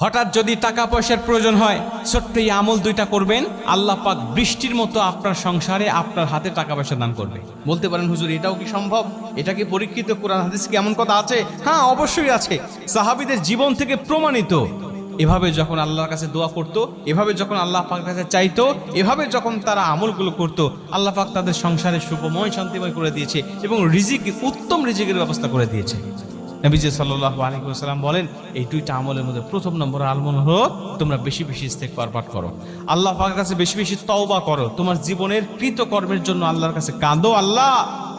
হঠাৎ যদি টাকা পয়সার প্রয়োজন হয়, ছোট্ট এই আমল দুইটা করবেন, আল্লাহ পাক বৃষ্টির মতো আপনার সংসারে আপনার হাতে টাকা পয়সা দান করবে। বলতে পারেন, হুজুর, এটাও কি সম্ভব? এটা কি পরীক্ষিত? কোরআন, হাদিস কি এমন কথা আছে? হ্যাঁ অবশ্যই আছে। সাহাবিদের জীবন থেকে প্রমাণিত। এভাবে যখন আল্লাহর কাছে দোয়া করতো, এভাবে যখন আল্লাহ পাক কাছে চাইতো, এভাবে যখন তারা আমলগুলো করতো, আল্লাহ পাক তাদের সংসারে সুখময়, শান্তিময় করে দিয়েছে এবং রিজিক, উত্তম রিজিকের ব্যবস্থা করে দিয়েছে। নবীজি সাল্লাহ আলাইসাল্লাম বলেন, এই দুইটা আমলের মধ্যে প্রথম নম্বর আলমন হলো, তোমরা বেশি বেশি ইস্তেকবার পাঠ করো। আল্লাহ পাকের কাছে বেশি বেশি তওবা করো। তোমার জীবনের কৃতকর্মের জন্য আল্লাহর কাছে কাঁদো আল্লাহ।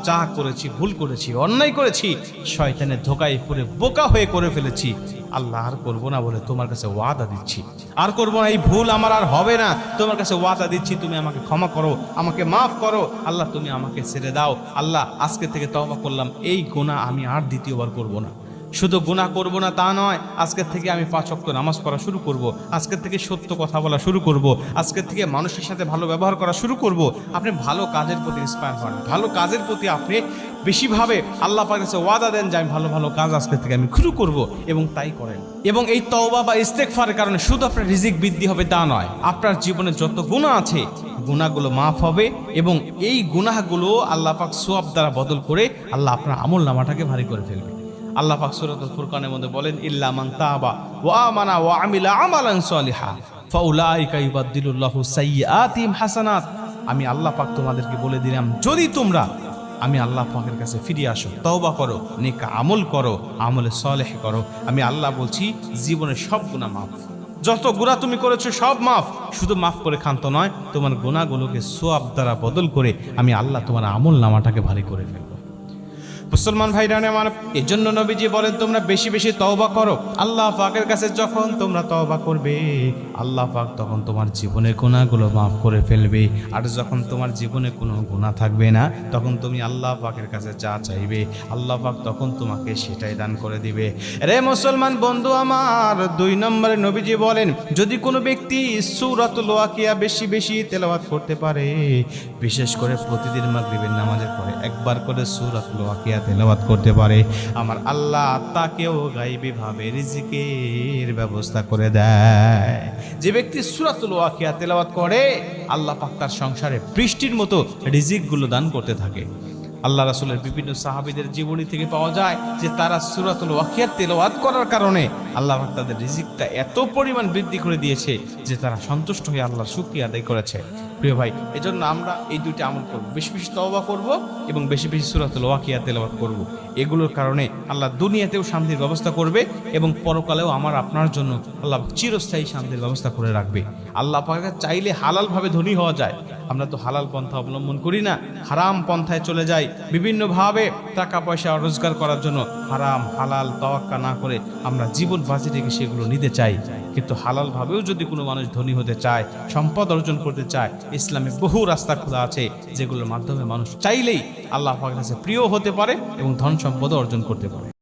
যা করেছি, ভুল করেছি, অন্যায় করেছি, শয়তানের ধোকায় পড়ে বোকা হয়ে করে ফেলেছি। আল্লাহ আর করব না বলে তোমার কাছে ওয়াদা দিচ্ছি। আর করব না, এই ভুল আমার আর হবে না। তোমার কাছে ওয়াদা দিচ্ছি, তুমি আমাকে ক্ষমা করো, আমাকে মাফ করো। আল্লাহ, তুমি আমাকে ছেড়ে দাও। আল্লাহ, আজকে থেকে তবা করলাম, এই গোনা আমি আর দ্বিতীয়বার করব না। শুধু গুণা করব না তা নয় আজকের থেকে আমি পাঁচ অক্ট নামাজ পড়া শুরু করব আজকের থেকে সত্য কথা বলা শুরু করব আজকের থেকে মানুষের সাথে ভালো ব্যবহার করা শুরু করব। আপনি ভালো কাজের প্রতি ইন্সপায়ার হন, ভালো কাজের প্রতি আপনি বেশিভাবে আল্লাহ কাছে ওয়াদা দেন যে আমি ভালো ভালো কাজ আজকের থেকে আমি শুরু করব এবং তাই করেন। এবং এই তওবা বা ইস্তেকফারের কারণে শুধু আপনার রিজিক বৃদ্ধি হবে তা নয়, আপনার জীবনে যত গুণা আছে গুণাগুলো মাফ হবে এবং এই গুনাহগুলো আল্লাহ পাক সোয়াব দ্বারা বদল করে আল্লাহ আপনার আমল নামাটাকে ভারী করে ফেলবে। আল্লাহ পাক সূরাতুল ফুরকানের মধ্যে বলেন, ইল্লা মান তাবা ওয়া আমানা ওয়া আমিলা আমালান সালিহা, ফাউলাইকা ইউবাদদিলুল্লাহু সাইয়্যাতিহিম হাসানাত। আমি আল্লাহ পাক তোমাদেরকে বলে দিলাম, যদি তোমরা আমি আল্লাহ পাকের কাছে ফিরে আসো, তওবা করো, নেক আমল করো, আমলে সলেহ করো, আমি আল্লাহ বলছি, জীবনের সব গুনাহ মাফ। যত গুণা তুমি করেছ সব মাফ, শুধু মাফ করে খান্ত নয়, তোমার গুণাগুলোকে সোয়াব দ্বারা বদল করে আমি আল্লাহ তোমার আমল নামাটাকে ভারী করে ফেলব। মুসলমান ভাইরান আমার এই জন্য নবীজি বলেন, তোমরা বেশি বেশি তওবা করো। আল্লাহ পাকের কাছে যখন তোমরা তওবা করবে, আল্লাহ পাক তখন তোমার জীবনের গুণাগুলো মাফ করে ফেলবে। আর যখন তোমার জীবনে কোনো গুণা থাকবে না, তখন তুমি আল্লাহ পাকের কাছে যা চাইবে, আল্লাহ পাক তখন তোমাকে সেটাই দান করে দিবে। রে মুসলমান বন্ধু আমার, দুই নম্বরে নবীজি বলেন, যদি কোনো ব্যক্তি সুরাতুল ওয়াকিয়া বেশি বেশি তেলাওয়াত করতে পারে, বিশেষ করে প্রতিদিন মাগরিবের নামাজের পরে একবার করে সুরাতুল ওয়াকিয়া তেলাওয়াত করতে পারে। আমার আল্লাহ তাকেও গাইবি ভাবে রিজিকের ব্যবস্থা করে দেয়। যে ব্যক্তি সুরাতুল ওয়াকিয়া তেলাওয়াত করে, আল্লাহ পাক তার সংসারে বৃষ্টির মতো রিজিকগুলো দান করতে থাকে। আল্লাহ রাসুলের বিভিন্ন সাহাবিদের জীবনী থেকে পাওয়া যায় যে তারা সুরাতুল ওয়াকিয়ার তেলাওয়াত করার কারণে আল্লাহ তাদের রিজিকটা এত পরিমাণ বৃদ্ধি করে দিয়েছে যে তারা সন্তুষ্ট হয়ে আল্লাহর শুকরিয়া আদায় করেছে। প্রিয় ভাই, এজন্য আমরা এই দুইটা আমল করব। বেশি বেশি তওবা করব এবং বেশি বেশি সুরাতুল ওয়াকিয়া তেলাওয়াত করব। এগুলোর কারণে আল্লাহ দুনিয়াতেও শান্তির ব্যবস্থা করবে এবং পরকালেও আমার আপনার জন্য আল্লাহ চিরস্থায়ী শান্তির ব্যবস্থা করে রাখবে। আল্লাহ পাকে চাইলে হালালভাবে ধনী হওয়া যায়। আমরা তো হালাল পন্থা অবলম্বন করি না, হারাম পন্থায় চলে যাই। বিভিন্নভাবে টাকা পয়সা রোজগার করার জন্য হারাম, হালাল, তওয়াক্কা না করে আমরা জীবন বাঁচিয়ে রেখে সেগুলো নিতে চাই। কিন্তু হালালভাবেও যদি কোনো মানুষ ধনী হতে চায়, সম্পদ অর্জন করতে চায়, ইসলামে বহু রাস্তা খোলা আছে, যেগুলোর মাধ্যমে মানুষ চাইলেই আল্লাহ কাছে প্রিয় হতে পারে এবং ধন সম্পদও অর্জন করতে পারে।